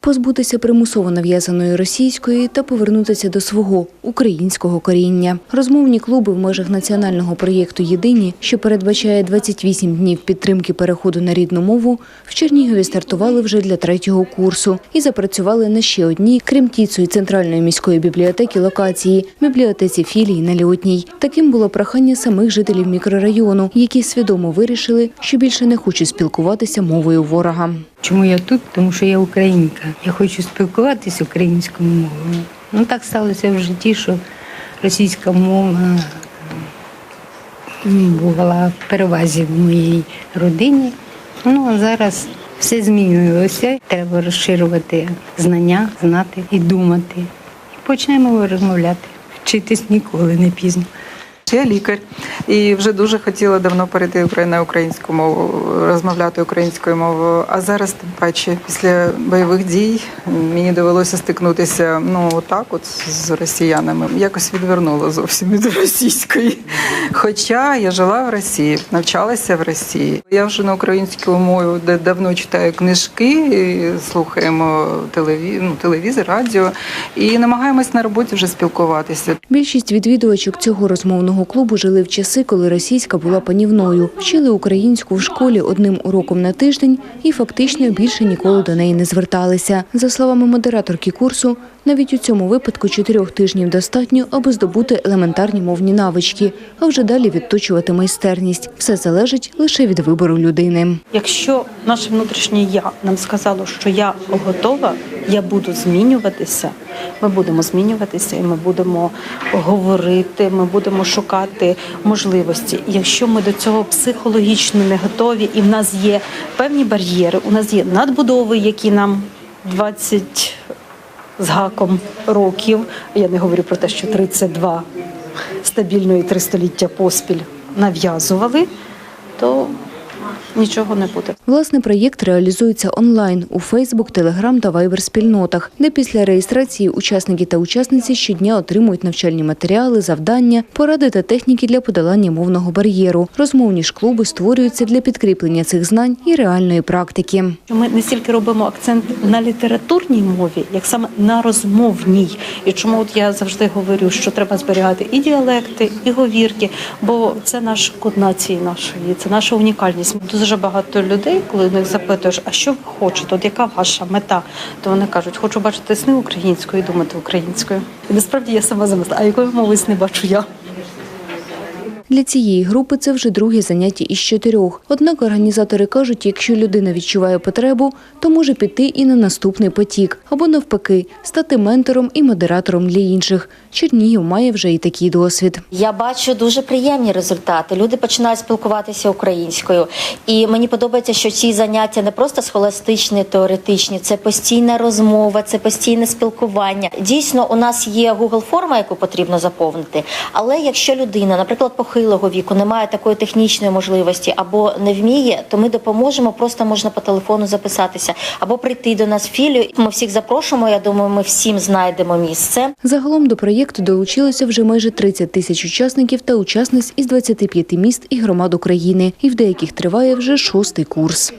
позбутися примусово нав'язаної російської та повернутися до свого українського коріння. Розмовні клуби в межах національного проєкту Єдині, що передбачає 28 днів підтримки переходу на рідну мову, в Чернігові стартували вже для третього курсу і запрацювали на ще одній, крім Тіцу і центральної міської бібліотеки локації бібліотеці філії на Льотній. Таким було прохання самих жителів мікрорайону, які свідомо вирішили, що більше не хочуть спілкуватися мовою ворога. Чому я тут? Тому що я українка. Я хочу спілкуватися українською мовою. Ну так сталося в житті, що російська мова була в перевазі в моїй родині. Ну а зараз все змінилося. Треба розширювати знання, знати і думати. І почнемо розмовляти. Вчитись ніколи не пізно. Я лікар і вже дуже хотіла давно перейти на українську мову, розмовляти українською мовою. А зараз, тим паче, після бойових дій мені довелося стикнутися ну отак, от з росіянами. Якось відвернула зовсім від російської. Хоча я жила в Росії, навчалася в Росії. Я вже на українську мову де давно читаю книжки, слухаємо телеві... ну, телевізор, радіо і намагаємось на роботі вже спілкуватися. Більшість відвідувачок цього розмовного клубу жили в часи, коли російська була панівною, вчили українську в школі одним уроком на тиждень і фактично більше ніколи до неї не зверталися. За словами модераторки курсу, навіть у цьому випадку чотирьох тижнів достатньо, аби здобути елементарні мовні навички, а вже далі відточувати майстерність. Все залежить лише від вибору людини. Якщо наше внутрішнє я нам сказало, що я готова, я буду змінюватися. Ми будемо змінюватися, і ми будемо говорити, ми будемо шукати можливості. Якщо ми до цього психологічно не готові, і в нас є певні бар'єри, у нас є надбудови, які нам 20 з гаком років. Я не говорю про те, що 32 стабільно і три століття поспіль нав'язували, то нічого не буде. Власне, проєкт реалізується онлайн у Фейсбук, Телеграм та Вайбер спільнотах, де після реєстрації учасники та учасниці щодня отримують навчальні матеріали, завдання, поради та техніки для подолання мовного бар'єру. Розмовні ж клуби створюються для підкріплення цих знань і реальної практики. Ми не стільки робимо акцент на літературній мові, як саме на розмовній. І чому от я завжди говорю, що треба зберігати і діалекти, і говірки, бо це наш код нації нашої, це наша унікальність. Дуже багато людей, коли в них запитуєш, а що ви хочете, от яка ваша мета, то вони кажуть, хочу бачити сни українською і думати українською. І насправді я сама замисла, а якою мовою сни бачу я? Для цієї групи це вже друге заняття із чотирьох. Однак організатори кажуть, якщо людина відчуває потребу, то може піти і на наступний потік, або навпаки, стати ментором і модератором для інших. Чернігів має вже і такий досвід. Я бачу дуже приємні результати. Люди починають спілкуватися українською. І мені подобається, що ці заняття не просто схоластичні, теоретичні, це постійна розмова, це постійне спілкування. Дійсно, у нас є Google форма, яку потрібно заповнити. Але якщо людина, наприклад, похилого віку, не має такої технічної можливості або не вміє, то ми допоможемо. Просто можна по телефону записатися або прийти до нас в філію. Ми всіх запрошуємо. Я думаю, ми всім знайдемо місце. Загалом до проєкту долучилося вже майже 30 тисяч учасників та учасниць із 25 міст і громад України, і в деяких триває вже шостий курс.